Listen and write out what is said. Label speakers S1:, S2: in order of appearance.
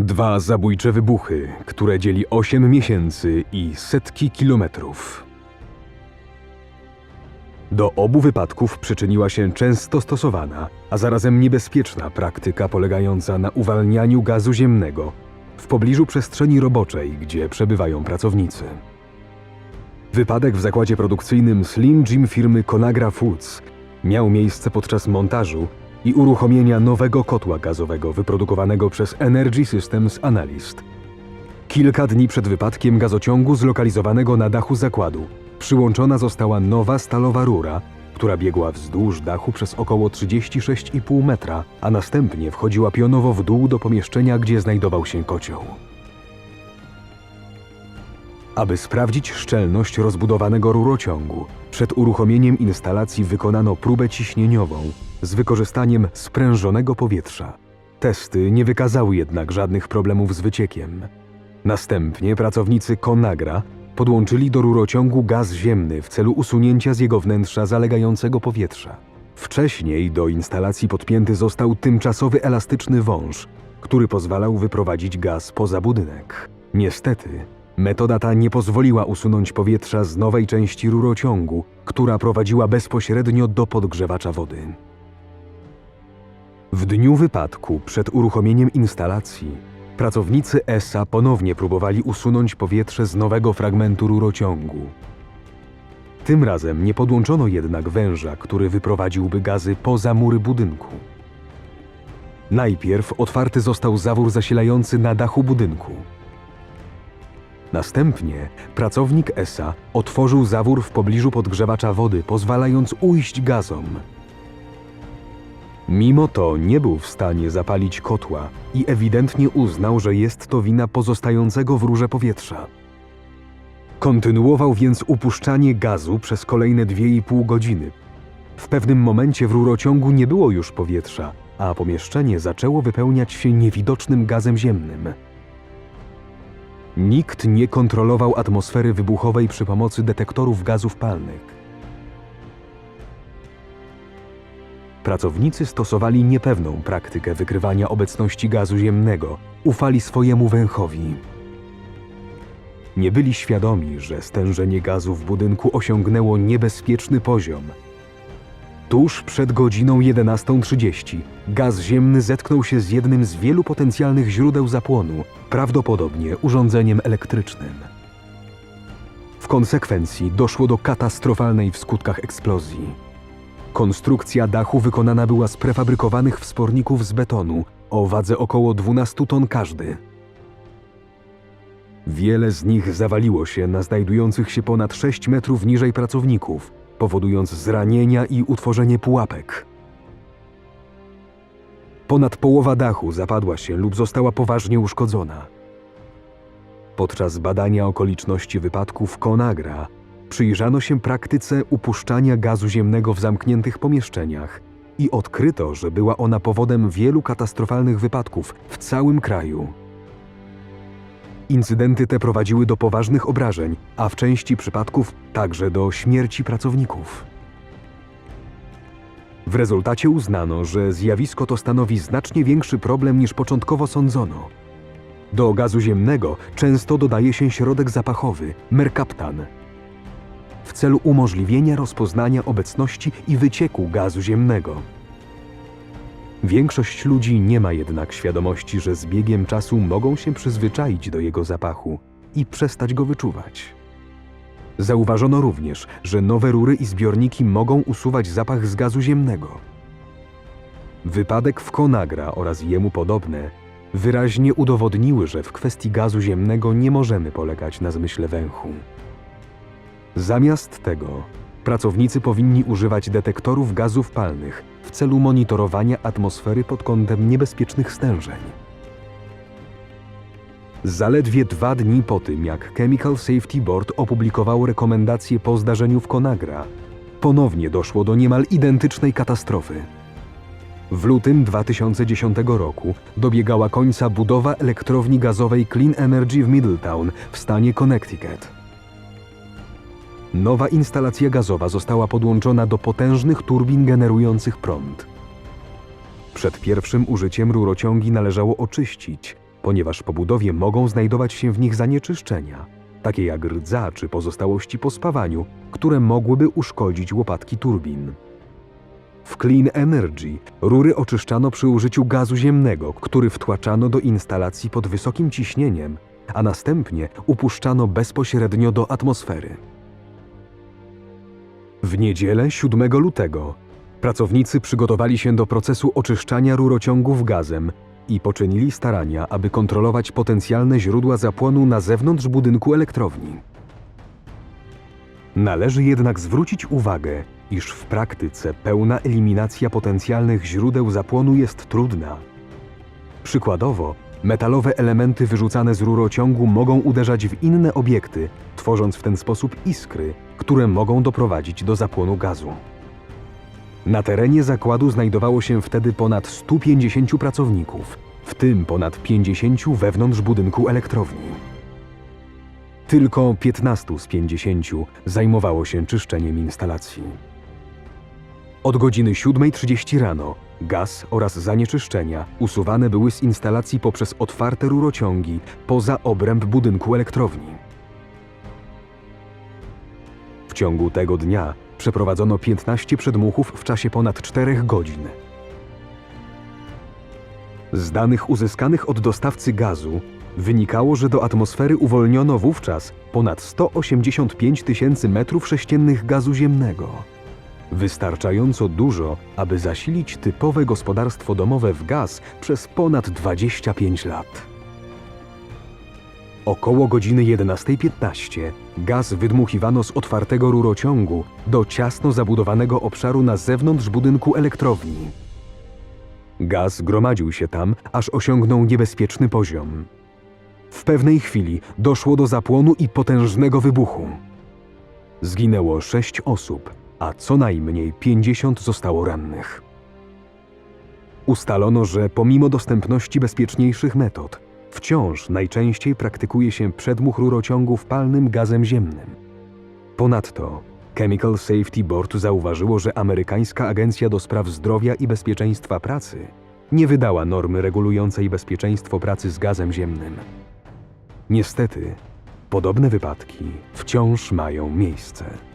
S1: Dwa zabójcze wybuchy, które dzieli 8 miesięcy i setki kilometrów. Do obu wypadków przyczyniła się często stosowana, a zarazem niebezpieczna praktyka polegająca na uwalnianiu gazu ziemnego w pobliżu przestrzeni roboczej, gdzie przebywają pracownicy. Wypadek w zakładzie produkcyjnym Slim Jim firmy Conagra Foods miał miejsce podczas montażu i uruchomienia nowego kotła gazowego wyprodukowanego przez Energy Systems Analyst. Kilka dni przed wypadkiem gazociągu zlokalizowanego na dachu zakładu przyłączona została nowa stalowa rura, która biegła wzdłuż dachu przez około 36,5 metra, a następnie wchodziła pionowo w dół do pomieszczenia, gdzie znajdował się kocioł. Aby sprawdzić szczelność rozbudowanego rurociągu, przed uruchomieniem instalacji wykonano próbę ciśnieniową z wykorzystaniem sprężonego powietrza. Testy nie wykazały jednak żadnych problemów z wyciekiem. Następnie pracownicy Conagra podłączyli do rurociągu gaz ziemny w celu usunięcia z jego wnętrza zalegającego powietrza. Wcześniej do instalacji podpięty został tymczasowy elastyczny wąż, który pozwalał wyprowadzić gaz poza budynek. Niestety, metoda ta nie pozwoliła usunąć powietrza z nowej części rurociągu, która prowadziła bezpośrednio do podgrzewacza wody. W dniu wypadku, przed uruchomieniem instalacji, pracownicy ESA ponownie próbowali usunąć powietrze z nowego fragmentu rurociągu. Tym razem nie podłączono jednak węża, który wyprowadziłby gazy poza mury budynku. Najpierw otwarty został zawór zasilający na dachu budynku. Następnie pracownik ESA otworzył zawór w pobliżu podgrzewacza wody, pozwalając ujść gazom. Mimo to nie był w stanie zapalić kotła i ewidentnie uznał, że jest to wina pozostającego w rurze powietrza. Kontynuował więc upuszczanie gazu przez kolejne 2,5 godziny. W pewnym momencie w rurociągu nie było już powietrza, a pomieszczenie zaczęło wypełniać się niewidocznym gazem ziemnym. Nikt nie kontrolował atmosfery wybuchowej przy pomocy detektorów gazów palnych. Pracownicy stosowali niepewną praktykę wykrywania obecności gazu ziemnego, ufali swojemu węchowi. Nie byli świadomi, że stężenie gazu w budynku osiągnęło niebezpieczny poziom. Tuż przed godziną 11.30 gaz ziemny zetknął się z jednym z wielu potencjalnych źródeł zapłonu, prawdopodobnie urządzeniem elektrycznym. W konsekwencji doszło do katastrofalnej w skutkach eksplozji. Konstrukcja dachu wykonana była z prefabrykowanych wsporników z betonu o wadze około 12 ton każdy. Wiele z nich zawaliło się na znajdujących się ponad 6 metrów niżej pracowników, powodując zranienia i utworzenie pułapek. Ponad połowa dachu zapadła się lub została poważnie uszkodzona. Podczas badania okoliczności wypadków Conagra przyjrzano się praktyce upuszczania gazu ziemnego w zamkniętych pomieszczeniach i odkryto, że była ona powodem wielu katastrofalnych wypadków w całym kraju. Incydenty te prowadziły do poważnych obrażeń, a w części przypadków także do śmierci pracowników. W rezultacie uznano, że zjawisko to stanowi znacznie większy problem niż początkowo sądzono. Do gazu ziemnego często dodaje się środek zapachowy merkaptan w celu umożliwienia rozpoznania obecności i wycieku gazu ziemnego. Większość ludzi nie ma jednak świadomości, że z biegiem czasu mogą się przyzwyczaić do jego zapachu i przestać go wyczuwać. Zauważono również, że nowe rury i zbiorniki mogą usuwać zapach z gazu ziemnego. Wypadek w Conagra oraz jemu podobne wyraźnie udowodniły, że w kwestii gazu ziemnego nie możemy polegać na zmyśle węchu. Zamiast tego pracownicy powinni używać detektorów gazów palnych w celu monitorowania atmosfery pod kątem niebezpiecznych stężeń. Zaledwie dwa dni po tym, jak Chemical Safety Board opublikował rekomendacje po zdarzeniu w Conagra, ponownie doszło do niemal identycznej katastrofy. W lutym 2010 roku dobiegała końca budowa elektrowni gazowej Clean Energy w Middletown w stanie Connecticut. Nowa instalacja gazowa została podłączona do potężnych turbin generujących prąd. Przed pierwszym użyciem rurociągi należało oczyścić, ponieważ po budowie mogą znajdować się w nich zanieczyszczenia, takie jak rdza czy pozostałości po spawaniu, które mogłyby uszkodzić łopatki turbin. W Clean Energy rury oczyszczano przy użyciu gazu ziemnego, który wtłaczano do instalacji pod wysokim ciśnieniem, a następnie upuszczano bezpośrednio do atmosfery. W niedzielę 7 lutego pracownicy przygotowali się do procesu oczyszczania rurociągów gazem i poczynili starania, aby kontrolować potencjalne źródła zapłonu na zewnątrz budynku elektrowni. Należy jednak zwrócić uwagę, iż w praktyce pełna eliminacja potencjalnych źródeł zapłonu jest trudna. Przykładowo, metalowe elementy wyrzucane z rurociągu mogą uderzać w inne obiekty, tworząc w ten sposób iskry, które mogą doprowadzić do zapłonu gazu. Na terenie zakładu znajdowało się wtedy ponad 150 pracowników, w tym ponad 50 wewnątrz budynku elektrowni. Tylko 15 z 50 zajmowało się czyszczeniem instalacji. Od godziny 7.30 rano gaz oraz zanieczyszczenia usuwane były z instalacji poprzez otwarte rurociągi poza obręb budynku elektrowni. W ciągu tego dnia przeprowadzono 15 przedmuchów w czasie ponad 4 godzin. Z danych uzyskanych od dostawcy gazu wynikało, że do atmosfery uwolniono wówczas ponad 185 tysięcy metrów sześciennych gazu ziemnego. Wystarczająco dużo, aby zasilić typowe gospodarstwo domowe w gaz przez ponad 25 lat. Około godziny 11.15 gaz wydmuchiwano z otwartego rurociągu do ciasno zabudowanego obszaru na zewnątrz budynku elektrowni. Gaz gromadził się tam, aż osiągnął niebezpieczny poziom. W pewnej chwili doszło do zapłonu i potężnego wybuchu. Zginęło sześć osób, a co najmniej 50 zostało rannych. Ustalono, że pomimo dostępności bezpieczniejszych metod, wciąż najczęściej praktykuje się przedmuch rurociągów palnym gazem ziemnym. Ponadto Chemical Safety Board zauważyło, że amerykańska Agencja do Spraw Zdrowia i Bezpieczeństwa Pracy nie wydała normy regulującej bezpieczeństwo pracy z gazem ziemnym. Niestety, podobne wypadki wciąż mają miejsce.